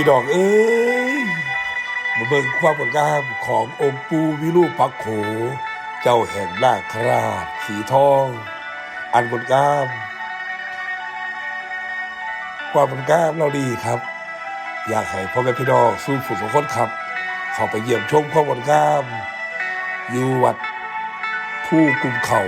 พี่ดอกเอ้ยมาเบิ่งความงดงามขององค์ปูวิรูปักโข เจ้าแห่งนาคราชสีทอง อันงดงาม ความงดงามเราดีครับ อยากให้พ่อแม่พี่น้องสู้ผู้สองคนครับ เข้าไปเยี่ยมชมความงดงาม อยู่วัดผู้กุมเข่า